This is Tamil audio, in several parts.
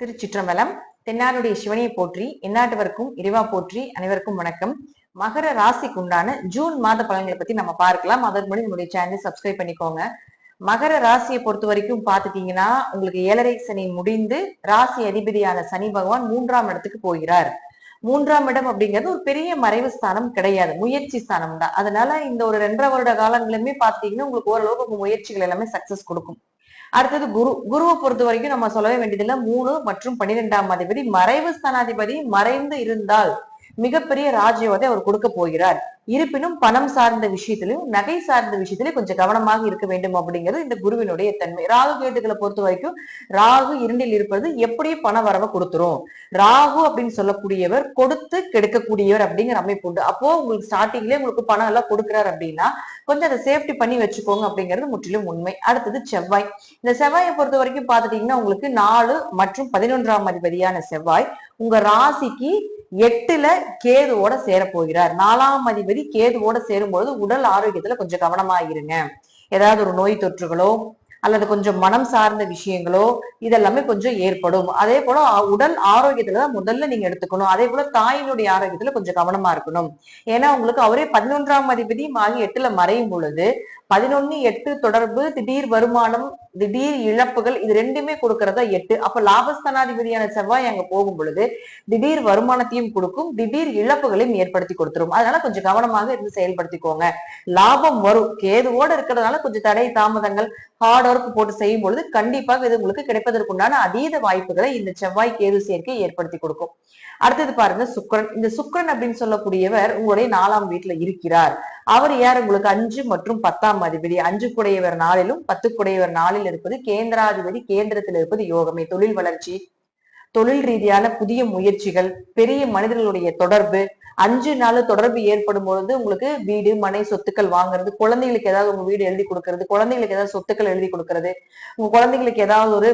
திருச்சிற்றம்பலம் தென்னாருடைய சிவனையை போற்றி எந்நாட்டவருக்கும் இறைவா போற்றி அனைவருக்கும் வணக்கம். மகர ராசிக்கு உண்டான ஜூன் மாத பலன்களை பத்தி நம்ம பார்க்கலாம். அதற்கு முன்னாடி நம்முடைய சேனலை சப்ஸ்கிரைப் பண்ணிக்கோங்க. மகர ராசியை பொறுத்த வரைக்கும் பாத்துட்டீங்கன்னா உங்களுக்கு ஏழரை சனி முடிந்து ராசி அதிபதியான சனி பகவான் மூன்றாம் இடத்துக்கு போகிறார். மூன்றாம் இடம் அப்படிங்கிறது ஒரு பெரிய மறைவு ஸ்தானம் கிடையாது. முயற்சி ஸ்தானம் தான் அதனால இந்த ஒரு ரெண்டரை வருட காலங்களுமே பாத்தீங்கன்னா உங்களுக்கு ஓரளவுக்கு உங்க முயற்சிகள் எல்லாமே சக்சஸ் கொடுக்கும். அடுத்தது குரு குருவை பொறுத்த வரைக்கும் நம்ம சொல்லவே வேண்டியதில்லை. மூணு மற்றும் பன்னிரெண்டாம் அதிபதி மறைவு ஸ்தானாதிபதி மறைந்து இருந்தால் மிகப்பெரிய ராஜ்யவதை அவர் கொடுக்க போகிறார். இருப்பினும் பணம் சார்ந்த விஷயத்திலும் நகை சார்ந்த விஷயத்திலும் கொஞ்சம் கவனமாக இருக்க வேண்டும் அப்படிங்கிறது இந்த குருவினுடைய தன்மை. ராகு கேட்டுகளை பொறுத்த வரைக்கும் ராகு இரண்டில் இருப்பது எப்படி பண வரவை கொடுத்துரும்? ராகு அப்படின்னு சொல்லக்கூடியவர் கொடுத்து கெடுக்கக்கூடியவர் அப்படிங்கிற அமைப்பு உண்டு. அப்போ உங்களுக்கு ஸ்டார்டிங்லேயே உங்களுக்கு பணம் எல்லாம் கொடுக்குறாரு அப்படின்னா கொஞ்சம் அதை சேஃப்டி பண்ணி வச்சுக்கோங்க அப்படிங்கிறது முற்றிலும் உண்மை. அடுத்தது செவ்வாய். இந்த செவ்வாயை பொறுத்த வரைக்கும் பார்த்துட்டீங்கன்னா உங்களுக்கு நாலு மற்றும் பதினொன்றாம் அதிபதியான செவ்வாய் உங்க ராசிக்கு எட்டுல கேதுவோட சேரப்போகிறார். நாலாம் அதிபதி கேதுவோட சேரும்பொழுது உடல் ஆரோக்கியத்துல கொஞ்சம் கவனமா இருங்க. ஏதாவது ஒரு நோய் தொற்றுகளோ அல்லது கொஞ்சம் மனம் சார்ந்த விஷயங்களோ இதெல்லாமே கொஞ்சம் ஏற்படும். அதே போல உடல் ஆரோக்கியத்துல தான் முதல்ல நீங்க எடுத்துக்கணும். அதே போல தாயினுடைய ஆரோக்கியத்துல கொஞ்சம் கவனமா இருக்கணும். ஏன்னா உங்களுக்கு அவரே பதினொன்றாம் அதிபதி மாகி எட்டுல மறையும் பொழுது பதினொன்னு எட்டு தொடர்பு திடீர் வருமானம் திடீர் இழப்புகள் இது ரெண்டுமே கொடுக்கறதா எட்டு. அப்ப லாபஸ்தானாதிபதியான செவ்வாய் அங்க போகும் பொழுது திடீர் வருமானத்தையும் கொடுக்கும் திடீர் இழப்புகளையும் ஏற்படுத்தி கொடுத்துரும். அதனால கொஞ்சம் கவனமாக இருந்து செயல்படுத்திக்கோங்க. லாபம் வரும். கேதுவோட இருக்கிறதுனால கொஞ்சம் தடை தாமதங்கள் ஹார்ட் ஒர்க் போட்டு செய்யும் பொழுது கண்டிப்பாக இது உங்களுக்கு கிடைப்பதற்குண்டான அதீத வாய்ப்புகளை இந்த செவ்வாய் கேது சேர்க்கை ஏற்படுத்தி கொடுக்கும். அடுத்தது பாருங்க சுக்கரன். இந்த சுக்கரன் அப்படின்னு சொல்லக்கூடியவர் உங்களுடைய நாலாம் வீட்டுல இருக்கிறார். அவர் யார்? உங்களுக்கு அஞ்சு மற்றும் பத்தாம் அதிபதி. அஞ்சு குடையவர் நாளிலும் பத்து குடையவர் நாளில் இருப்பது கேந்திராதிபதி கேந்திரத்தில் இருப்பது யோகமே. தொழில் வளர்ச்சி தொழில் ரீதியான புதிய முயற்சிகள் பெரிய மனிதர்களுடைய தொடர்பு. அஞ்சு நாள் தொடர்பு ஏற்படும் பொழுது உங்களுக்கு வீடு மனை சொத்துக்கள் வாங்குறது குழந்தைகளுக்கு ஏதாவது உங்க வீடு எழுதி கொடுக்கறது குழந்தைகளுக்கு ஏதாவது சொத்துக்கள் எழுதி கொடுக்கறது உங்க குழந்தைகளுக்கு ஏதாவது ஒரு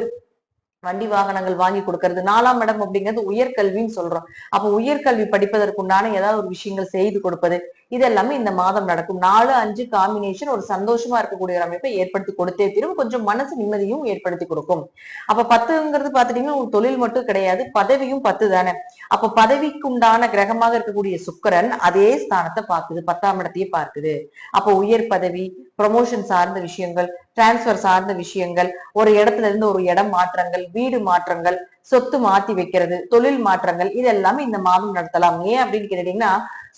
வண்டி வாகனங்கள் வாங்கி கொடுக்கறது. நாலாம் இடம் அப்படிங்கிறது உயர்கல்வின்னு சொல்றோம். அப்ப உயர்கல்வி படிப்பதற்குண்டான ஏதாவது ஒரு விஷயங்கள் செய்து கொடுப்பது. இது எல்லாமே இந்த மாதம் நடக்கும். நாலு அஞ்சு காம்பினேஷன் ஒரு சந்தோஷமா இருக்கக்கூடிய ஒரு அமைப்பை ஏற்படுத்தி கொடுத்தே தீரும். கொஞ்சம் மனசு நிம்மதியும் ஏற்படுத்தி கொடுக்கும். அப்ப பத்துங்கிறது பாத்துட்டீங்கன்னா ஒரு தொழில் மட்டும் கிடையாது. பதவியும் பத்து தானே. அப்ப பதவிக்குண்டான கிரகமாக இருக்கக்கூடிய சுக்கரன் அதே ஸ்தானத்தை பார்க்குது. பத்தாம் இடத்தையே பார்க்குது. அப்ப உயர் பதவி ப்ரொமோஷன் சார்ந்த விஷயங்கள் டிரான்ஸ்பர் சார்ந்த விஷயங்கள் ஒரு இடத்துல இருந்து ஒரு இடம் மாற்றங்கள் வீடு மாற்றங்கள் சொத்து மாத்தி வைக்கிறது தொழில் மாற்றங்கள் இது எல்லாமே இந்த மாதம் நடத்தலாம். ஏன் அப்படின்னு கேட்டீங்கன்னா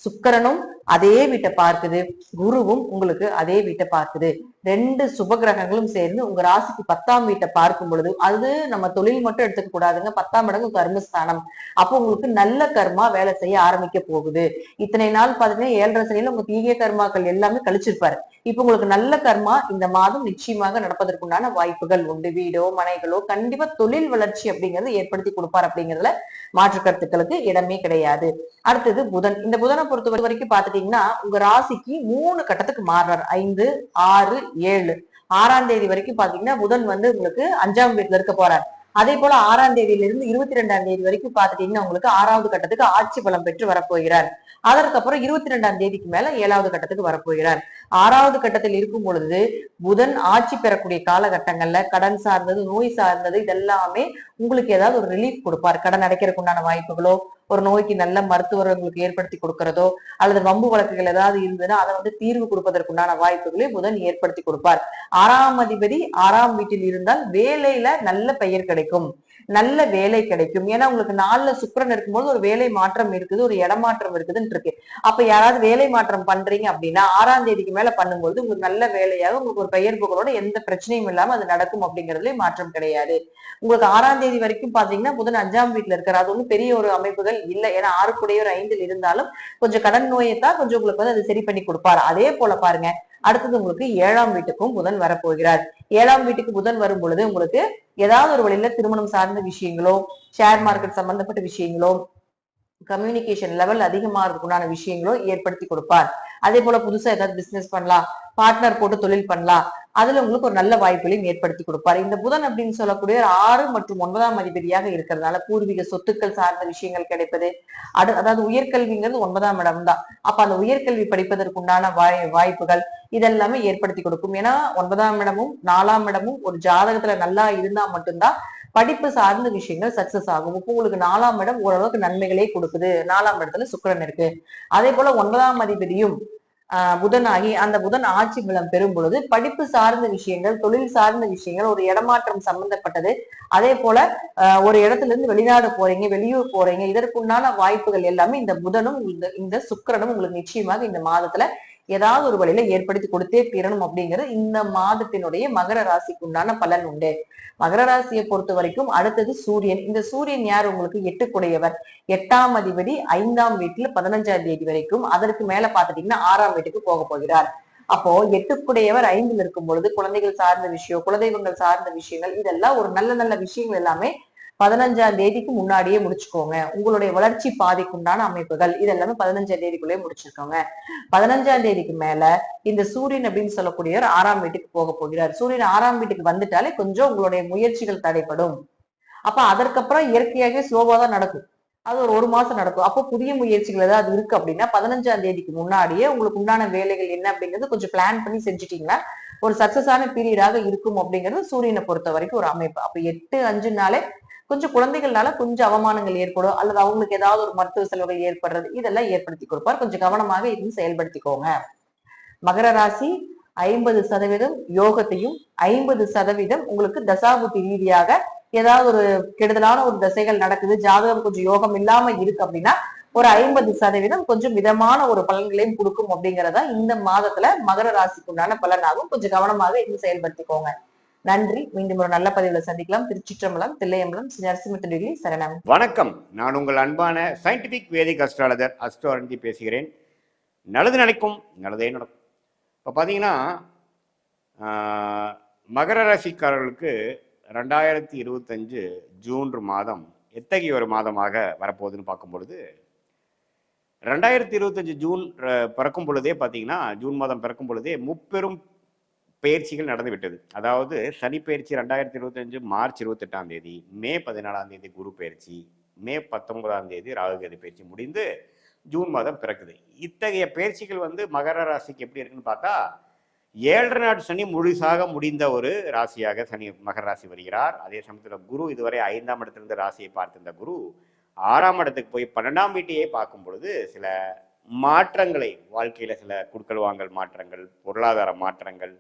சுக்கரனும் அதே வீட்டை பார்க்குது. குருவும் உங்களுக்கு அதே வீட்டை பார்க்குது. ரெண்டு சுப கிரகங்களும் சேர்ந்து உங்க ராசிக்கு பத்தாம் வீட்டை பார்க்கும் பொழுது அது நம்ம தொழில் மட்டும் எடுத்துக்க கூடாதுங்க. பத்தாம் இடங்கு கர்மஸ்தானம். அப்போ உங்களுக்கு நல்ல கர்மா வேலை செய்ய ஆரம்பிக்க போகுது. இத்தனை நாள் பாத்தீங்கன்னா ஏழரை சனியில உங்க தீய கர்மாக்கள் எல்லாமே கழிச்சிருப்பாரு. இப்ப உங்களுக்கு நல்ல கர்மா இந்த மாதம் நிச்சயமாக நடப்பதற்குண்டான வாய்ப்புகள் உண்டு. வீடோ மனைகளோ கண்டிப்பா தொழில் வளர்ச்சி அப்படிங்கறது ஏற்படுத்தி கொடுப்பார் அப்படிங்கறதுல மாற்று கருத்துக்களுக்கு இடமே கிடையாது. அடுத்தது புதன். இந்த புதனை பொறுத்த வரைக்கும் பாத்துட்டீங்கன்னா உங்க ராசிக்கு மூணு கட்டத்துக்கு மாறுறாரு. ஐந்து ஆறு ஏழு. ஆறாம் தேதி வரைக்கும் பாத்தீங்கன்னா புதன் வந்து உங்களுக்கு அஞ்சாம் வீட்டுல இருக்க போறார். அதே போல ஆறாம் தேதியில இருந்து இருபத்தி ரெண்டாம் தேதி வரைக்கும் பாத்துட்டீங்கன்னா உங்களுக்கு ஆறாவது கட்டத்துக்கு ஆட்சி பலம் பெற்று வரப்போகிறார். அதற்கப்புறம் இருபத்தி ரெண்டாம் தேதிக்கு மேல ஏழாவது கட்டத்துக்கு வரப்போகிறார். ஆறாவது கட்டத்தில் இருக்கும் பொழுது புதன் ஆட்சி பெறக்கூடிய காலகட்டங்கள்ல கடன் சார்ந்தது நோய் சார்ந்தது இதெல்லாமே உங்களுக்கு ஏதாவது ஒரு ரிலீஃப் கொடுப்பார். கடன் அடைக்கிறதுக்கு உண்டான வாய்ப்புகளோ ஒரு நோய்க்கு நல்ல மருத்துவர் உங்களுக்கு ஏற்படுத்தி கொடுக்கறதோ அல்லது வம்பு வழக்குகள் ஏதாவது இருந்ததுன்னா அதை வந்து தீர்வு கொடுப்பதற்குண்டான வாய்ப்புகளை புதன் ஏற்படுத்தி கொடுப்பார். ஆறாம் அதிபதி ஆறாம் வீட்டில் இருந்தால் வேலையில நல்ல பெயர் கிடைக்கும். நல்ல வேலை கிடைக்கும். ஏன்னா உங்களுக்கு நாலுல சுக்கரன் இருக்கும்போது ஒரு வேலை மாற்றம் இருக்குது ஒரு இடமாற்றம் இருக்குதுன்னு இருக்கு. அப்ப யாராவது வேலை மாற்றம் பண்றீங்க அப்படின்னா ஆறாம் தேதிக்கு மேல பண்ணும்போது உங்களுக்கு நல்ல வேலையாக உங்களுக்கு ஒரு பெயர் புகழோட எந்த பிரச்சனையும் இல்லாம அது நடக்கும் அப்படிங்கறதுல மாற்றம் கிடையாது. உங்களுக்கு ஆறாம் தேதி வரைக்கும் பாத்தீங்கன்னா புதன் அஞ்சாம் வீட்டுல இருக்கிற அது ஒன்றும் பெரிய ஒரு அமைப்புகள் இல்லை. ஏன்னா ஆறுக்குடைய ஒரு ஐந்தில் இருந்தாலும் கொஞ்சம் கடன் நோயை தான் கொஞ்சம் உங்களுக்கு வந்து அது சரி பண்ணி கொடுப்பாரு. அதே போல பாருங்க அடுத்தது உங்களுக்கு ஏழாம் வீட்டுக்கும் புதன் வரப்போகிறார். ஏழாம் வீட்டுக்கு புதன் வரும் பொழுது உங்களுக்கு ஏதாவது ஒரு வழியில திருமணம் சார்ந்த விஷயங்களோ ஷேர் மார்க்கெட் சம்பந்தப்பட்ட விஷயங்களோ கம்யூனிகேஷன் லெவல் அதிகமா உண்டான விஷயங்களோ ஏற்படுத்தி கொடுப்பார். அதே போல புதுசா ஏதாவது பிசினஸ் பண்ணலாம் பார்ட்னர் போட்டு தொழில் பண்ணலாம் அதுல உங்களுக்கு ஒரு நல்ல வாய்ப்புகளையும் ஏற்படுத்தி கொடுப்பார். இந்த புதன் அப்படின்னு சொல்லக்கூடிய ஆறு மற்றும் ஒன்பதாம் அதிபதியாக இருக்கிறதுனால பூர்வீக சொத்துக்கள் சார்ந்த விஷயங்கள் கிடைப்பது அடு அதாவது உயர்கல்விங்கிறது ஒன்பதாம் இடம் தான் அப்ப அந்த உயர்கல்வி படிப்பதற்குண்டான வாய் வாய்ப்புகள் இதெல்லாமே ஏற்படுத்தி கொடுக்கும். ஏன்னா ஒன்பதாம் இடமும் நாலாம் இடமும் ஒரு ஜாதகத்துல நல்லா இருந்தா மட்டும்தான் படிப்பு சார்ந்த விஷயங்கள் சக்சஸ் ஆகும். இப்போ உங்களுக்கு நாலாம் இடம் ஓரளவுக்கு நன்மைகளே கொடுக்குது. நாலாம் இடத்துல சுக்கரன் இருக்கு. அதே போல ஒன்பதாம் அதிபதியும் ஆஹ் புதன் ஆகி அந்த புதன் ஆட்சி பலம் பெறும் பொழுது படிப்பு சார்ந்த விஷயங்கள் தொழில் சார்ந்த விஷயங்கள் ஒரு இடமாற்றம் சம்பந்தப்பட்டது. அதே போல ஒரு இடத்துல இருந்து வெளிநாடு போறீங்க வெளியூர் போறீங்க இதற்குண்டான வாய்ப்புகள் எல்லாமே இந்த புதனும் இந்த இந்த உங்களுக்கு நிச்சயமாக இந்த மாதத்துல ஏதாவது ஒரு வழியில ஏற்படுத்தி கொடுத்தே தீரணும் அப்படிங்கிறது இந்த மாதத்தினுடைய மகர ராசிக்கு உண்டான பலன் உண்டு. மகர ராசியை பொறுத்த வரைக்கும் அடுத்தது சூரியன். இந்த சூரியன் யார்? உங்களுக்கு எட்டுக்குடையவர். எட்டாம் அதிபதி ஐந்தாம் வீட்டுல பதினஞ்சாம் தேதி வரைக்கும் அதற்கு மேல பாத்துட்டீங்கன்னா ஆறாம் வீட்டுக்கு போக போகிறார். அப்போ எட்டுக்குடையவர் ஐந்தில் இருக்கும் பொழுது குழந்தைகள் சார்ந்த விஷயம் குலதெய்வங்கள் சார்ந்த விஷயங்கள் இதெல்லாம் ஒரு நல்ல நல்ல விஷயங்கள் எல்லாமே பதினஞ்சாம் தேதிக்கு முன்னாடியே முடிச்சுக்கோங்க. உங்களுடைய வளர்ச்சி பாதைக்குண்டான அமைப்புகள் இதெல்லாமே பதினஞ்சாம் தேதிக்குள்ளேயே முடிச்சிருக்கோங்க. பதினஞ்சாம் தேதிக்கு மேல இந்த சூரியன் அப்படின்னு சொல்லக்கூடியவர் ஆறாம் வீட்டுக்கு போக போகிறார். சூரியன் ஆறாம் வீட்டுக்கு வந்துட்டாலே கொஞ்சம் உங்களுடைய முயற்சிகள் தடைப்படும் அப்ப அதற்கப்புறம் இயற்கையாகவே ஸ்லோவா தான் நடக்கும். அது ஒரு ஒரு மாசம் நடக்கும். அப்போ புதிய முயற்சிகள் ஏதாவது இருக்கு அப்படின்னா பதினஞ்சாம் தேதிக்கு முன்னாடியே உங்களுக்கு உண்டான வேலைகள் என்ன அப்படிங்கிறது கொஞ்சம் பிளான் பண்ணி செஞ்சுட்டீங்கன்னா ஒரு சக்சஸான பீரியடாக இருக்கும் அப்படிங்கிறது சூரியனை பொறுத்த வரைக்கும் ஒரு அமைப்பு. அப்ப எட்டு அஞ்சுனாலே கொஞ்சம் குழந்தைகள்னால கொஞ்சம் அவமானங்கள் ஏற்படும் அல்லது அவங்களுக்கு ஏதாவது ஒரு மருத்துவ செலவுகள் ஏற்படுறது இதெல்லாம் ஏற்படுத்தி கொடுப்பார். கொஞ்சம் கவனமாக இருந்து செயல்படுத்திக்கோங்க. மகர ராசி ஐம்பது சதவீதம் யோகத்தையும் ஐம்பது சதவீதம் உங்களுக்கு தசாபுத்தி ரீதியாக ஏதாவது ஒரு கெடுதலான ஒரு தசைகள் நடக்குது ஜாதகம் கொஞ்சம் யோகம் இல்லாம இருக்கு அப்படின்னா ஒரு ஐம்பது சதவீதம் கொஞ்சம் மிதமான ஒரு பலன்களையும் கொடுக்கும் அப்படிங்கறதா இந்த மாதத்துல மகர ராசிக்கு உண்டான பலனாகும் கொஞ்சம் கவனமாக இருந்து செயல்படுத்திக்கோங்க. நன்றி. மீண்டும் ஒரு நல்ல பதிவுல சந்திக்கலாம். திருச்சிற்றம்பலம் தில்லையம்பலம் ஸ்ரீ சரணம். வணக்கம். நான் உங்கள் அன்பான சயின்டிபிக் வேதிக் அஸ்ட்ராலஜர் அஸ்ட்ரோரஞ்சி பேசுகிறேன். நல்லது நினைக்கும் நல்லதே நடக்கும். இப்போ பார்த்தீங்கன்னா ஆஹ், மகர ராசிக்காரர்களுக்கு ரெண்டாயிரத்தி இருபத்தஞ்சு ஜூன் மாதம் எத்தகைய ஒரு மாதமாக வரப்போகுதுன்னு பார்க்கும் பொழுது ரெண்டாயிரத்தி இருபத்தஞ்சு ஜூன் பிறக்கும் பொழுதே பார்த்தீங்கன்னா ஜூன் மாதம் பிறக்கும் பொழுதே முப்பெரும் பயிற்சிகள் நடந்துவிட்டது அதாவது சனி பயிற்சி ரெண்டாயிரத்தி இருபத்தஞ்சு மார்ச் இருபத்தெட்டாம் தேதி மே பதினாலாம் தேதி குரு பயிற்சி மே பத்தொன்பதாம் தேதி ராகுகேது பயிற்சி முடிந்து ஜூன் மாதம் பிறக்குது. இத்தகைய பயிற்சிகள் வந்து மகர ராசிக்கு எப்படி இருக்குன்னு பார்த்தா ஏழரை நாடு சனி முழுசாக முடிந்த ஒரு ராசியாக சனி மகர ராசி வருகிறார். அதே சமயத்தில் குரு இதுவரை ஐந்தாம் இடத்திலிருந்து ராசியை பார்த்திருந்த குரு ஆறாம் இடத்துக்கு போய் பன்னெண்டாம் வீட்டையே பார்க்கும் பொழுது சில மாற்றங்களை வாழ்க்கையில் சில குடுக்கல் வாங்கல் மாற்றங்கள் பொருளாதார மாற்றங்கள்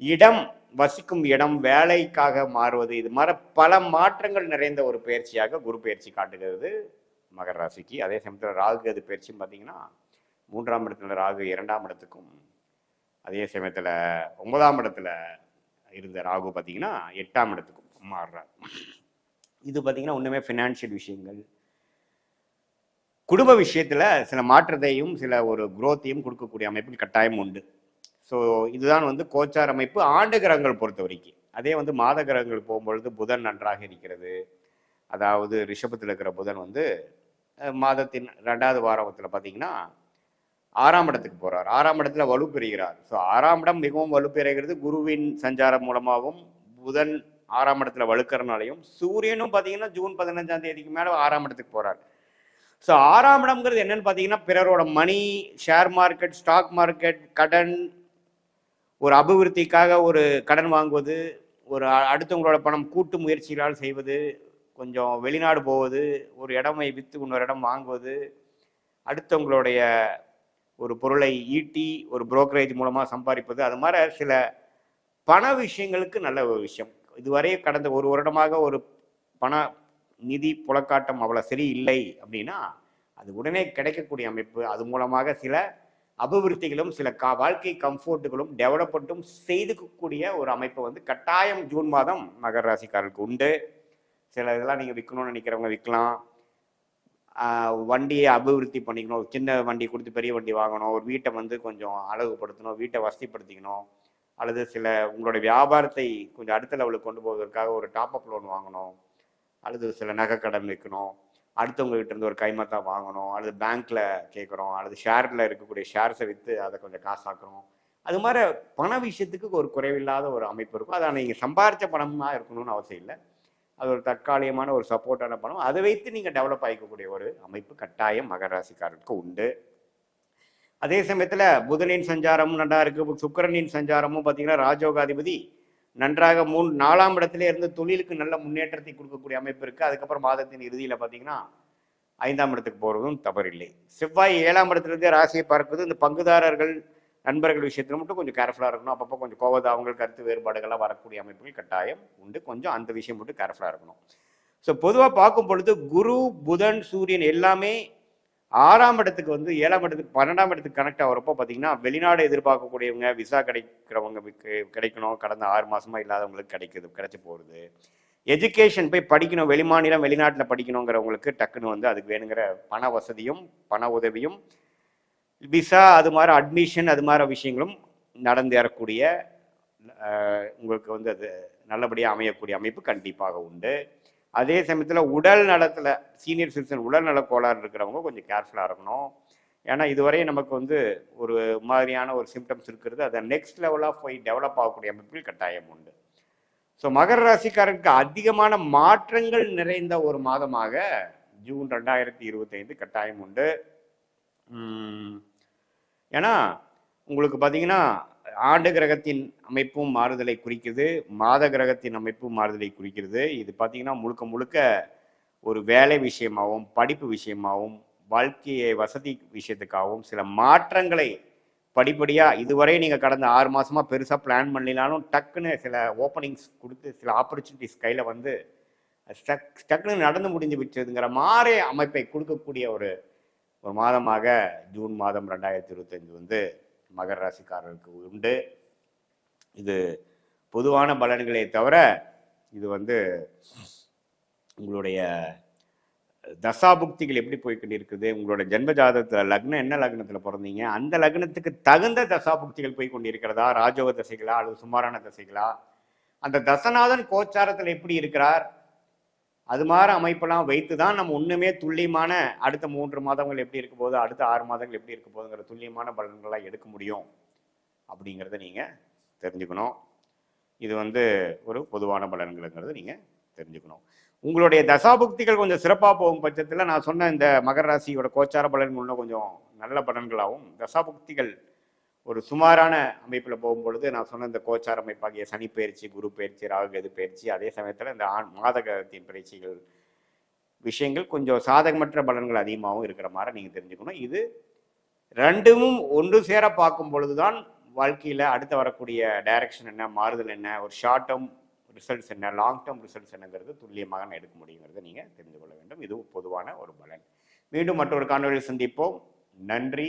இடம் வசிக்கும் இடம் வேலைக்காக மாறுவது இது மாதிரி பல மாற்றங்கள் நிறைந்த ஒரு பயிற்சியாக குரு பயிற்சி காட்டுகிறது மகர ராசிக்கு. அதே சமயத்தில் ராகு அது பயிற்சியும் பார்த்தீங்கன்னா மூன்றாம் இடத்துல ராகு இரண்டாம் இடத்துக்கும் அதே சமயத்தில் ஒன்பதாம் இடத்துல இருந்த ராகு பார்த்தீங்கன்னா எட்டாம் இடத்துக்கும் மாறுறார். இது பார்த்தீங்கன்னா ஒன்றுமே ஃபினான்ஷியல் விஷயங்கள். குடும்ப விஷயத்தில் சில மாற்றத்தையும் சில ஒரு குரோத்தையும் கொடுக்கக்கூடிய அமைப்பில் கட்டாயம் உண்டு. ஸோ இதுதான் வந்து கோச்சார் அமைப்பு. ஆண்டு கிரகங்கள் பொறுத்த வரைக்கும். அதே வந்து மாத கிரகங்கள் போகும்பொழுது புதன் நன்றாக இருக்கிறது. அதாவது ரிஷபத்தில் இருக்கிற புதன் வந்து மாதத்தின் ரெண்டாவது வாரத்தில் பார்த்தீங்கன்னா ஆறாம் இடத்துக்கு போகிறார் ஆறாம் இடத்துல வலு பெறுகிறார் ஸோ ஆறாம் இடம் மிகவும் வலு பெறுகிறது. குருவின் சஞ்சாரம் மூலமாகவும் புதன் ஆறாம் இடத்துல வலுக்கிறனாலையும் சூரியனும் பார்த்தீங்கன்னா ஜூன் பதினஞ்சாம் தேதிக்கு மேலே ஆறாம் இடத்துக்கு போகிறார் ஸோ ஆறாம் இடம்ங்கிறது என்னன்னு பார்த்தீங்கன்னா பிறரோட money share market stock market கடன் ஒரு அபிவிருத்திக்காக ஒரு கடன் வாங்குவது ஒரு அடுத்தவங்களோட பணம் கூட்டு முயற்சிகளால் செய்வது கொஞ்சம் வெளிநாடு போவது ஒரு இடமை விற்று இன்னொரு இடம் வாங்குவது அடுத்தவங்களுடைய ஒரு பொருளை ஈட்டி ஒரு புரோக்கரேஜ் மூலமாக சம்பாதிப்பது அது மாதிரி சில பண விஷயங்களுக்கு நல்ல ஒரு விஷயம். இதுவரை கடந்த ஒரு வருடமாக ஒரு பண நிதி புலக்காட்டம் அவ்வளோ சரி இல்லை அப்படின்னா அது உடனே கிடைக்கக்கூடிய அமைப்பு. அது மூலமாக சில அபிவிருத்திகளும் சில கா வாழ்க்கை கம்ஃபோர்ட்டுகளும் டெவலப்மெண்ட்டும் செய்துக்கக்கூடிய ஒரு அமைப்பு வந்து கட்டாயம் ஜூன் மாதம் மகர ராசிக்காரருக்கு உண்டு. சில இதெல்லாம் நீங்கள் விற்கணும்னு நினைக்கிறவங்க விற்கலாம். வண்டியை அபிவிருத்தி பண்ணிக்கணும். சின்ன வண்டி கொடுத்து பெரிய வண்டி வாங்கணும். ஒரு வீட்டை வந்து கொஞ்சம் அழகுபடுத்தணும். வீட்டை வசதிப்படுத்திக்கணும். அல்லது சில உங்களோட வியாபாரத்தை கொஞ்சம் அடுத்த லெவலுக்கு கொண்டு போவதற்காக ஒரு டாப் அப் லோன் வாங்கணும். அல்லது சில நகை கடன் வைக்கணும். அடுத்தவங்க கிட்ட இருந்து ஒரு கைமத்தா வாங்கணும் அல்லது பேங்க்ல கேட்குறோம் அல்லது ஷேர்ல இருக்கக்கூடிய ஷேர்ஸை விற்று அதை கொஞ்சம் காசாக்குறோம். அது மாதிரி பண விஷயத்துக்கு ஒரு குறைவில்லாத ஒரு அமைப்பு இருக்கும். அதை நீங்கள் சம்பாரிச்ச பணமா இருக்கணும்னு அவசியம் இல்லை. அது ஒரு தற்காலிகமான ஒரு சப்போர்ட்டான பணம். அதை வைத்து நீங்கள் டெவலப் ஆகிக்கக்கூடிய ஒரு அமைப்பு கட்டாயம் மகர ராசிக்காரருக்கு உண்டு. அதே சமயத்தில் புதனின் சஞ்சாரமும் நல்லா இருக்கு. சுக்கரனின் சஞ்சாரமும் பார்த்தீங்கன்னா ராஜோகாதிபதி நன்றாக மூணு நாலாம் இடத்துல இருந்து தொழிலுக்கு நல்ல முன்னேற்றத்தை கொடுக்கக்கூடிய அமைப்பு இருக்குது அதுக்கப்புறம் மாதத்தின் இறுதியில் பார்த்தீங்கன்னா ஐந்தாம் இடத்துக்கு போகிறதும் தவறில்லை. செவ்வாய் ஏழாம் இடத்துலேருந்து ராசியை பார்ப்பது இந்த பங்குதாரர்கள் நண்பர்கள் விஷயத்தில் மட்டும் கொஞ்சம் கேர்ஃபுல்லாக இருக்கணும். அப்பப்போ கொஞ்சம் கோவதாவங்கள் கருத்து வேறுபாடுகள்லாம் வரக்கூடிய அமைப்புகள் கட்டாயம் உண்டு. கொஞ்சம் அந்த விஷயம் மட்டும் கேர்ஃபுல்லாக இருக்கணும். ஸோ பொதுவாக பார்க்கும் பொழுது குரு புதன் சூரியன் எல்லாமே ஆறாம் இடத்துக்கு வந்து ஏழாம் இடத்துக்கு பன்னெண்டாம் இடத்துக்கு கனெக்ட் ஆகிறப்போ பார்த்தீங்கன்னா வெளிநாடு எதிர்பார்க்கக்கூடியவங்க விசா கிடைக்கிறவங்க கிடைக்கணும். கடந்த ஆறு மாசமா இல்லாதவங்களுக்கு கிடைக்குது கிடைச்சி போகிறது எஜுகேஷன் போய் படிக்கணும் வெளிமாநிலம் வெளிநாட்டில் படிக்கணுங்கிறவங்களுக்கு டக்குன்னு வந்து அதுக்கு வேணுங்கிற பண வசதியும் பண உதவியும் விசா அது மாதிரி அட்மிஷன் அது மாதிரி விஷயங்களும் நடந்து ஏறக்கூடிய உங்களுக்கு வந்து அது நல்லபடியாக அமையக்கூடிய அமைப்பு கண்டிப்பாக உண்டு. அதே சமயத்தில் உடல் நலத்தில் சீனியர் சிட்டிசன் உடல் நல கோளாறு இருக்கிறவங்க கொஞ்சம் கேர்ஃபுல்லாக இருக்கணும். ஏன்னா இதுவரை நமக்கு வந்து ஒரு மாதிரியான ஒரு சிம்டம்ஸ் இருக்கிறது. அதை நெக்ஸ்ட் லெவலாக போய் டெவலப் ஆகக்கூடிய அமைப்பில் கட்டாயம் உண்டு. ஸோ மகர ராசிக்காரருக்கு அதிகமான மாற்றங்கள் நிறைந்த ஒரு மாதமாக ஜூன் ரெண்டாயிரத்தி இருபத்தைந்து கட்டாயம் உண்டு. ஏன்னா உங்களுக்கு பார்த்தீங்கன்னா ஆண்டு கிரகத்தின் அமைப்பும் மாறுதலை குறிக்குது மாத கிரகத்தின் அமைப்பும் மாறுதலை குறிக்கிறது இது பார்த்தீங்கன்னா முழுக்க முழுக்க ஒரு வேலை விஷயமாகவும் படிப்பு விஷயமாகவும் வாழ்க்கையை வசதி விஷயத்துக்காகவும் சில மாற்றங்களை படிப்படியாக இதுவரை நீங்கள் கடந்த ஆறு மாதமாக பெருசாக பிளான் பண்ணினாலும் டக்குன்னு சில ஓப்பனிங்ஸ் கொடுத்து சில ஆப்பர்ச்சுனிட்டிஸ் கையில் வந்து ஸ்டக் டக்குன்னு நடந்து முடிஞ்சு விட்டதுங்கிற மாதிரி அமைப்பை கொடுக்கக்கூடிய ஒரு ஒரு மாதமாக ஜூன் மாதம் ரெண்டாயிரத்தி இருபத்தஞ்சு வந்து மகர ராசிக்காரருக்கு உண்டு. இது பொதுவான பலன்களே தவிர இது வந்து உங்களுடைய தசாபுக்திகள் எப்படி போய்கிட்டு இருக்குது உங்களோட ஜென்ம ஜாதகத்தில் லக்னம் என்ன லக்னத்தில் பிறந்தீங்க அந்த லக்னத்துக்கு தகுந்த தசாபுக்திகள் போய் கொண்டிருக்கிறதா ராஜோக தசைகளா அல்லது சுமாரான தசைகளா? அந்த தசநாதன் கோச்சாரத்தில் எப்படி இருக்கிறார்? அது மாதிரி அமைப்பெல்லாம் வைத்து தான் நம்ம ஒன்றுமே துல்லியமான அடுத்த மூன்று மாதங்கள் எப்படி இருக்க போகுது அடுத்த ஆறு மாதங்கள் எப்படி இருக்க போகுதுங்கிற துல்லியமான பலன்களாக எடுக்க முடியும் அப்படிங்கிறத நீங்கள் தெரிஞ்சுக்கணும். இது வந்து ஒரு பொதுவான பலன்கள்ங்கிறத நீங்கள் தெரிஞ்சுக்கணும். உங்களுடைய தசாபுக்திகள் கொஞ்சம் சிறப்பாக போகும் பட்சத்தில் நான் சொன்ன இந்த மகர ராசியோட கோச்சார பலன்கள் கொஞ்சம் நல்ல பலன்களாகவும் தசாபுக்திகள் ஒரு சுமாரான அமைப்பில் போகும்பொழுது நான் சொன்ன இந்த கோச்சார் அமைப்பாகிய சனி பயிற்சி குரு பயிற்சி ராகு பயிற்சி அதே சமயத்தில் இந்த ஆண் மாதகத்தின் பயிற்சிகள் விஷயங்கள் கொஞ்சம் சாதகமற்ற பலன்கள் அதிகமாகவும் இருக்கிற மாதிரி நீங்கள் தெரிஞ்சுக்கணும். இது ரெண்டும் ஒன்று சேர பார்க்கும் பொழுது தான் வாழ்க்கையில் அடுத்து வரக்கூடிய டைரக்ஷன் என்ன மாறுதல் என்ன ஒரு ஷார்ட் டேர்ம் ரிசல்ட்ஸ் என்ன லாங் டேர்ம் ரிசல்ட்ஸ் என்னங்கிறது துல்லியமாக நான் எடுக்க முடியுங்கிறத நீங்கள் தெரிந்து கொள்ள வேண்டும். இது பொதுவான ஒரு பலன். மீண்டும் மற்றொரு காணொலியில் சந்திப்போம். நன்றி.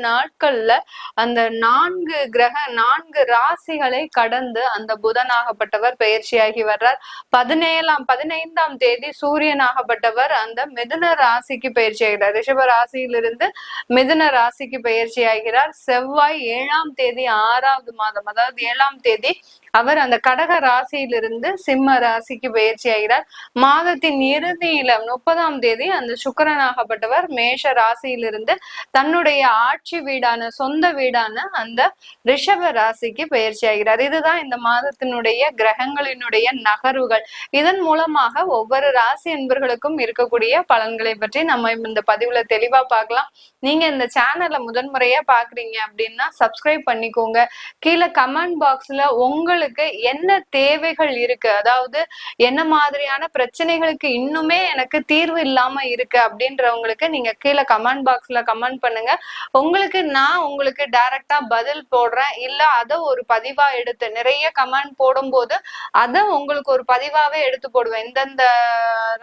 நாட்கள்ல அந்த நான்கு கிரக நான்கு ராசிகளை கடந்து அந்த புதனாகப்பட்டவர் பயிற்சியாகி வர்றார். பதினேழாம் பதினைந்தாம் தேதி சூரியனாகப்பட்டவர் அந்த மிதுன ராசிக்கு பயிற்சி ஆகிறார் ரிஷப ராசியிலிருந்து மிதுன ராசிக்கு பயிற்சி ஆகிறார் செவ்வாய் ஏழாம் தேதி ஆறாவது மாதம் அதாவது ஏழாம் தேதி அவர் அந்த கடக ராசியிலிருந்து சிம்ம ராசிக்கு பயிற்சி ஆகிறார். மாதத்தின் இறுதியில முப்பதாம் தேதி அந்த சுக்கரனாகப்பட்டவர் மேஷ ராசியிலிருந்து தன்னுடைய ஆட்சி வீடான சொந்த வீடான அந்த ரிஷப ராசிக்கு பயிற்சி ஆகிறார். இதுதான் இந்த மாதத்தினுடைய கிரகங்களினுடைய நகர்வுகள். இதன் மூலமாக ஒவ்வொரு ராசி என்பர்களுக்கும் இருக்கக்கூடிய பலன்களை பற்றி நம்ம இந்த பதிவுல தெளிவா பார்க்கலாம். நீங்க இந்த சேனலை முதன்முறையா பாக்குறீங்க அப்படின்னா சப்ஸ்கிரைப் பண்ணிக்கோங்க. கீழே கமெண்ட் பாக்ஸ்ல உங்களுக்கு உங்களுக்கு என்ன தேவைகள் இருக்கு? அதாவது என்ன மாதிரியான பிரச்சனைகளுக்கு இன்னுமே எனக்கு தீர்வு இல்லாம இருக்கு அப்படின்றவங்களுக்கு நீங்க கீழே கமெண்ட் பாக்ஸ்ல கமெண்ட் பண்ணுங்க. உங்களுக்கு நான் உங்களுக்கு டைரக்டா பதில் போடுறேன். இல்ல அத ஒரு பதிவா எடுத்து நிறைய கமெண்ட் போடும்போது அத உங்களுக்கு ஒரு பதிவாவே எடுத்து போடுவேன். இந்தந்த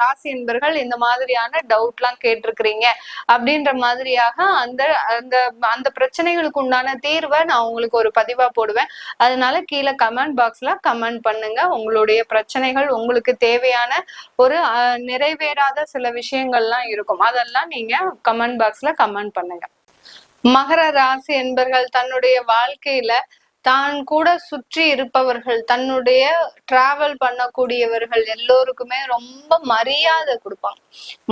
ராசி என்பர்கள் இந்த மாதிரியான டவுட் எல்லாம் கேட்டிருக்கிறீங்க அப்படின்ற மாதிரியாக அந்த அந்த அந்த பிரச்சனைகளுக்கு உண்டான தீர்வை நான் உங்களுக்கு ஒரு பதிவா போடுவேன். அதனால கீழே கமெண்ட் பாக்ஸ்ல கமெண்ட் பண்ணுங்க. உங்களுடைய பிரச்சனைகள் உங்களுக்கு தேவையான ஒரு அஹ், நிறைவேறாத சில விஷயங்கள்லாம் இருக்கும். அதெல்லாம் நீங்க கமெண்ட் பாக்ஸ்ல கமெண்ட் பண்ணுங்க. மகர ராசி என்பர்கள் தன்னுடைய வாழ்க்கையில தான் கூட சுற்றி இருப்பவர்கள் தன்னுடைய டிராவல் பண்ணக்கூடியவர்கள் எல்லோருக்குமே ரொம்ப மரியாதை கொடுப்பாங்க.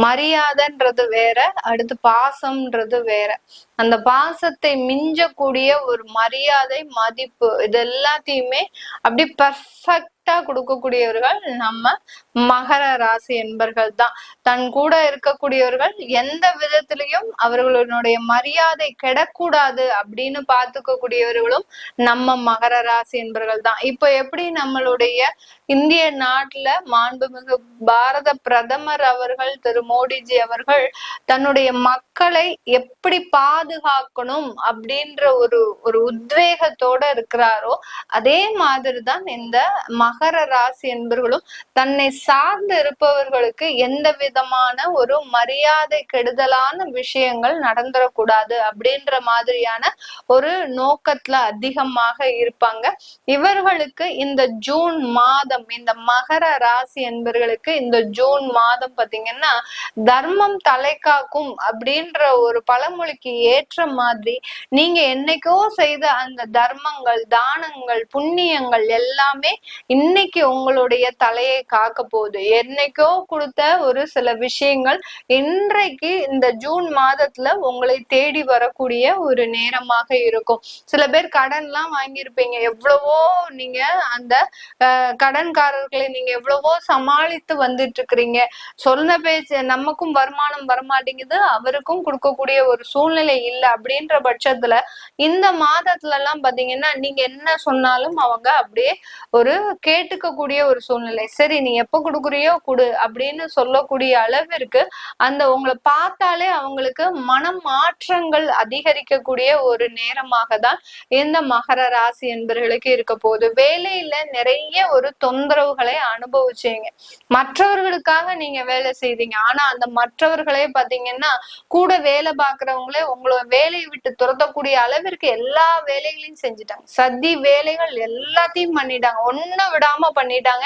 மரியாதைன்றது வேற அடுத்து பாசம்ன்றது வேற. அந்த பாசத்தை மிஞ்சக்கூடிய ஒரு மரியாதை மதிப்பு இது எல்லாத்தையுமே அப்படி பர்ஃபெக்ட் கொடுக்கக்கூடியவர்கள் நம்ம மகர ராசி என்பர்கள் தான். தன் கூட இருக்கக்கூடியவர்கள் எந்த விதத்திலையும் அவர்களுடைய மரியாதை கெடக்கூடாது அப்படின்னு பார்த்துக்க கூடியவர்களும் நம்ம மகர ராசி என்பர்கள் தான். இப்போ எப்படி நம்மளுடைய இந்திய நாட்டுல மாண்புமிகு பாரத பிரதமர் அவர்கள் திரு மோடிஜி அவர்கள் தன்னுடைய மக்களை எப்படி பாதுகாக்கணும் அப்படின்ற ஒரு ஒரு உத்வேகத்தோட இருக்கிறாரோ அதே மாதிரிதான் இந்த மகர ராசி என்பவர்களும் தன்னை சார்ந்து இருப்பவர்களுக்கு எந்த விதமான ஒரு மரியாதை கெடுதலான விஷயங்கள் நடந்துடக்கூடாது அப்படின்ற மாதிரியான ஒரு நோக்கத்துல அதிகமாக இருப்பாங்க. இவர்களுக்கு இந்த ஜூன் மாதம் இந்த மகர ராசி என்பவர்களுக்கு இந்த ஜூன் மாதம் பாத்தீங்கன்னா தர்மம் தலை காக்கும் அப்படின்ற ஒரு பழமொழிக்கு ஏற்ற மாதிரி நீங்க என்னைக்கோ செய்த அந்த தர்மங்கள் தானங்கள் புண்ணியங்கள் எல்லாமே இன்னைக்கு உங்களுடைய தலையை காக்க போகுது. என்னைக்கோ கொடுத்த ஒரு சில விஷயங்கள் இன்றைக்கு இந்த ஜூன் மாதத்துல உங்களை தேடி வரக்கூடிய ஒரு நேரமாக இருக்கும். சில பேர் கடன்லாம் வாங்கியிருப்பீங்க. எவ்வளவோ நீங்க அந்த கடன் கடன்காரர்களை நீங்க எவ்வளவோ சமாளித்து வந்துட்டு இருக்கிறீங்க சொன்ன பேச்சு நமக்கும் வருமானம் வரமாட்டேங்குது அவருக்கும் கொடுக்கக்கூடிய ஒரு சூழ்நிலை இல்லை அப்படின்ற பட்சத்துல இந்த மாதத்துல எல்லாம் பாத்தீங்கன்னா நீங்க என்ன சொன்னாலும் அவங்க அப்படியே ஒரு கேட்டுக்கக்கூடிய ஒரு சூழ்நிலை. சரி நீ எப்ப கொடுக்குறியோ கொடு அப்படின்னு சொல்லக்கூடிய அளவிற்கு அந்த உங்களை பார்த்தாலே அவங்களுக்கு மனம் மாற்றங்கள் அதிகரிக்கக்கூடிய ஒரு நேரமாக தான் இந்த மகர ராசி என்பவர்களுக்கு இருக்க போகுது. வேலையில நிறைய ஒரு தொந்தரவுகளை அனுபவிச்சீங்க. மற்றவர்களுக்காக நீங்க வேலை செய்தீங்க. ஆனா அந்த மற்றவர்களே பாத்தீங்கன்னா கூட வேலை பாக்குறவங்களே உங்களை வேலையை விட்டு துரத்தக்கூடிய அளவிற்கு எல்லா வேலைகளையும் செஞ்சுட்டாங்க. சதி வேலைகள் எல்லாத்தையும் பண்ணிட்டாங்க. ஒண்ணு விடாம பண்ணிட்டாங்க.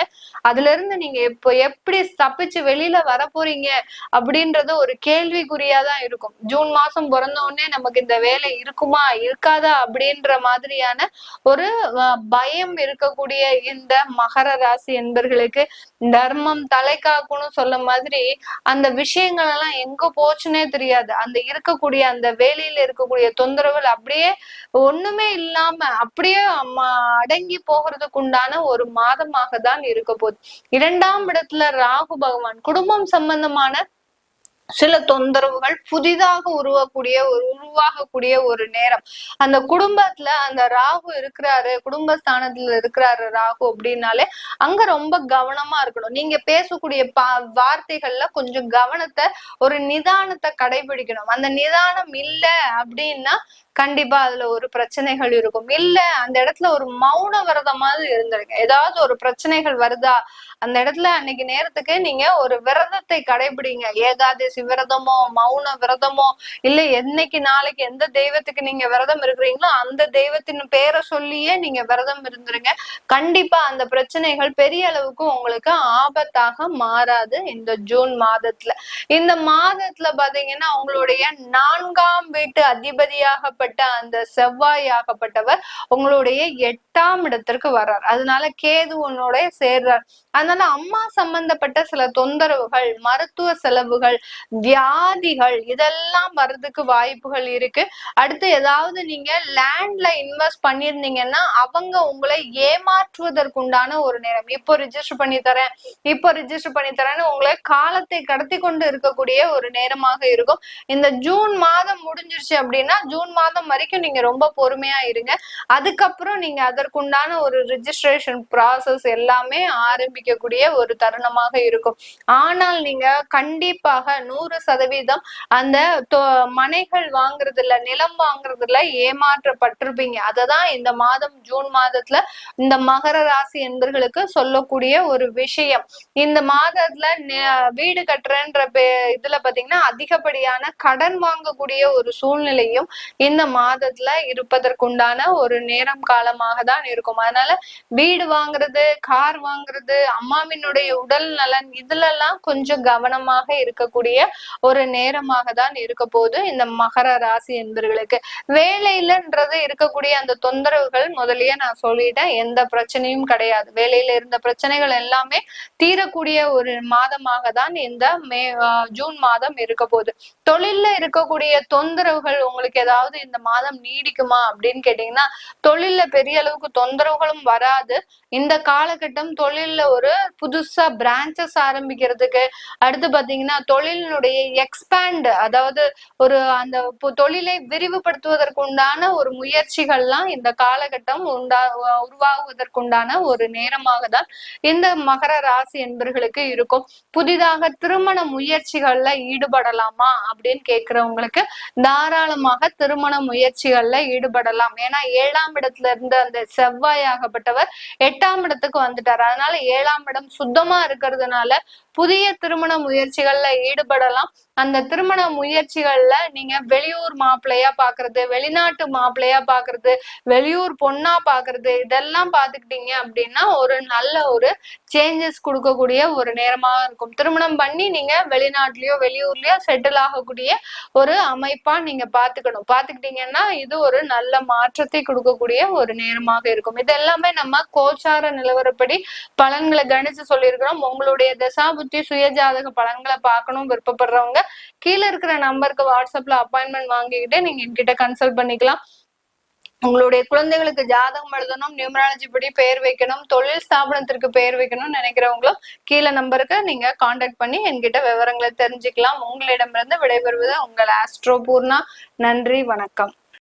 அதுல இருந்து நீங்க இப்போ எப்படி தப்பிச்சு வெளியில வர போறீங்க அப்படின்றது ஒரு கேள்விக்குறியா தான் இருக்கும். ஜூன் மாசம் பிறந்த உடனே நமக்கு இந்த வேலை இருக்குமா இருக்காதா அப்படின்ற மாதிரியான ஒரு பயம் இருக்கக்கூடிய இந்த மகர ராசி என்பர்களுக்கு தர்மம் தலை காக்கணும் சொல்ல மாதிரி அந்த விஷயங்கள் எல்லாம் எங்க போச்சுன்னே தெரியாது. அந்த இருக்கக்கூடிய அந்த வேலையில இருக்கக்கூடிய தொந்தரவுகள் அப்படியே ஒண்ணுமே இல்லாம அப்படியே அடங்கி போகிறதுக்கு உண்டான ஒரு மாதமாக தான் இருக்க போகுது இரண்டாம் இடத்துல ராகு பகவான் குடும்பம் சம்பந்தமான சில தொந்தரவுகள் புதிதாக உருவக்கூடிய ஒரு உருவாகக்கூடிய ஒரு நேரம். அந்த குடும்பத்துல அந்த ராகு இருக்கிறாரு குடும்பஸ்தானத்துல இருக்கிறாரு ராகு அப்படின்னாலே அங்க ரொம்ப கவனமா இருக்கணும். நீங்க பேசக்கூடிய பா வார்த்தைகள்ல கொஞ்சம் கவனத்தை ஒரு நிதானத்தை கடைபிடிக்கணும். அந்த நிதானம் இல்ல அப்படின்னா கண்டிப்பா அதுல ஒரு பிரச்சனைகள் இருக்கும். இல்ல அந்த இடத்துல ஒரு மௌன விரதமாவது இருந்திருங்க. ஏதாவது ஒரு பிரச்சனைகள் வருதா? அந்த இடத்துல அன்னைக்கு நேரத்துக்கு நீங்க ஒரு விரதத்தை கடைபிடிங்க. ஏகாதசி விரதமோ மௌன விரதமோ இல்ல என்னைக்கு நாளைக்கு எந்த தெய்வத்துக்கு நீங்க விரதம் இருக்கிறீங்களோ அந்த தெய்வத்தின் பேரை சொல்லியே நீங்க விரதம் இருந்துருங்க. கண்டிப்பா அந்த பிரச்சனைகள் பெரிய அளவுக்கு உங்களுக்கு ஆபத்தாக மாறாது இந்த ஜூன் மாதத்துல. இந்த மாதத்துல பாத்தீங்கன்னா உங்களுடைய நான்காம் வீட்டு அதிபதியாகப்பட்ட அந்த செவ்வாய் ஆக்கப்பட்டவர் உங்களுடைய எட்டு எட்டாம் இடத்திற்கு வர்றார். அதனால கேது உன்னோட சேர்றார். அதனால அம்மா சம்பந்தப்பட்ட சில தொந்தரவுகள் மருத்துவ செலவுகள் வியாதிகள் இதெல்லாம் வர்றதுக்கு வாய்ப்புகள் இருக்கு. அடுத்து ஏதாவது நீங்க லேண்ட்ல இன்வெஸ்ட் பண்ணிருந்தீங்கன்னா அவங்க உங்களை ஏமாற்றுவதற்குண்டான ஒரு நேரம். இப்போ ரிஜிஸ்டர் பண்ணி தரேன். இப்போ ரிஜிஸ்டர் பண்ணி தரேன்னு உங்களை காலத்தை கடத்தி கொண்டு இருக்கக்கூடிய ஒரு நேரமாக இருக்கும். இந்த ஜூன் மாதம் முடிஞ்சிருச்சு அப்படின்னா ஜூன் மாதம் வரைக்கும் நீங்க ரொம்ப பொறுமையா இருங்க. அதுக்கப்புறம் நீங்க அதற்கு அதற்குண்டான ஒரு ரிஜிஸ்ட்ரேஷன் ப்ராசஸ் எல்லாமே ஆரம்பிக்கக்கூடிய ஒரு தருணமாக இருக்கும். ஆனால் நீங்க கண்டிப்பாக நூறு சதவீதம் அந்த மனைகள் வாங்குறதுல நிலம் வாங்குறதுல ஏமாற்றப்பட்டிருப்பீங்க. அததான் இந்த மாதம் ஜூன் மாதத்துல இந்த மகர ராசி என்பர்களுக்கு சொல்லக்கூடிய ஒரு விஷயம். இந்த மாதத்துல வீடு கட்டுறன்ற இதுல பாத்தீங்கன்னா அதிகப்படியான கடன் வாங்கக்கூடிய ஒரு சூழ்நிலையும் இந்த மாதத்துல இருப்பதற்குண்டான ஒரு நேரம் காலமாக தான் தான் இருக்கும். அதனால வீடு வாங்குறது கார் வாங்குறது அம்மாவினுடைய உடல் நலன் இதுல எல்லாம் கொஞ்சம் கவனமாக இருக்கக்கூடிய ஒரு நேரமாக தான் இருக்க போது இந்த மகர ராசி என்பர்களுக்கு. வேலையிலன்றது இருக்கக்கூடிய அந்த தொந்தரவுகள் முதலிய நான் சொல்லிட்டேன். எந்த பிரச்சனையும் கிடையாது. வேலையில இருந்த பிரச்சனைகள் எல்லாமே தீரக்கூடிய ஒரு மாதமாக தான் இந்த மே ஜூன் மாதம் இருக்க போகுது. தொழில்ல இருக்கக்கூடிய தொந்தரவுகள் உங்களுக்கு ஏதாவது இந்த மாதம் நீடிக்குமா அப்படின்னு கேட்டீங்கன்னா தொழில்ல பெரிய அளவுக்கு தொந்தரவுகளும் வராது. இந்த காலகட்டம் தொழில்ல ஒரு புதுசா பிரான்ச்சஸ் ஆரம்பிக்கிறதுக்கு அடுத்து பாத்தீங்கன்னா தொழிலினுடைய எக்ஸ்பேண்ட் அதாவது ஒரு அந்த தொழிலை விரிவுபடுத்துவதற்கு உண்டான ஒரு முயற்சிகள்லாம் இந்த காலகட்டம் உண்டா உருவாகுவதற்குண்டான ஒரு நேரமாக தான் இந்த மகர ராசி என்பர்களுக்கு இருக்கும். புதிதாக திருமண முயற்சிகள்ல ஈடுபடலாமா அப்படின்னு கேட்கிறவங்களுக்கு தாராளமாக திருமண முயற்சிகள்ல ஈடுபடலாம். ஏன்னா ஏழாம் இடத்துல இருந்து அந்த செவ்வாய் ஆகப்பட்டவர் எட்டாம் இடத்துக்கு வந்துட்டாரு. அதனால ஏழாம் இடம் சுத்தமா இருக்கிறதுனால புதிய திருமண முயற்சிகள்ல ஈடுபடலாம். அந்த திருமண முயற்சிகள்ல நீங்க வெளியூர் மாப்பிள்ளையா பாக்குறது வெளிநாட்டு மாப்பிள்ளையா பாக்குறது வெளியூர் பொண்ணா பாக்குறது இதெல்லாம் பாத்துக்கிட்டீங்க அப்படின்னா ஒரு நல்ல ஒரு சேஞ்சஸ் கொடுக்கக்கூடிய ஒரு நேரமாக இருக்கும். திருமணம் பண்ணி நீங்க வெளிநாட்டுலயோ வெளியூர்லயோ செட்டில் ஆகக்கூடிய ஒரு அமைப்பா நீங்க பாத்துக்கணும். பாத்துக்கிட்டீங்கன்னா இது ஒரு நல்ல மாற்றத்தை கொடுக்கக்கூடிய ஒரு நேரமாக இருக்கும். இது எல்லாமே நம்ம கோச்சார நிலவரப்படி பலன்களை கணிச்சு சொல்லியிருக்கிறோம். உங்களுடைய தசாபு தசாபுத்தி சுயஜாதக பலன்களை பார்க்கணும் விருப்பப்படுறவங்க கீழே இருக்கிற நம்பருக்கு வாட்ஸ்அப்ல அப்பாயின்மெண்ட் வாங்கிக்கிட்டு நீங்க என்கிட்ட கன்சல்ட் பண்ணிக்கலாம். உங்களுடைய குழந்தைகளுக்கு ஜாதகம் எழுதணும் நியூமராலஜி படி பெயர் வைக்கணும் தொழில் ஸ்தாபனத்திற்கு பெயர் வைக்கணும்னு நினைக்கிறவங்களும் கீழே நம்பருக்கு நீங்க காண்டாக்ட் பண்ணி என்கிட்ட விவரங்களை தெரிஞ்சுக்கலாம். உங்களிடமிருந்து விடைபெறுவது உங்கள் ஆஸ்ட்ரோ பூர்ணா. நன்றி வணக்கம்.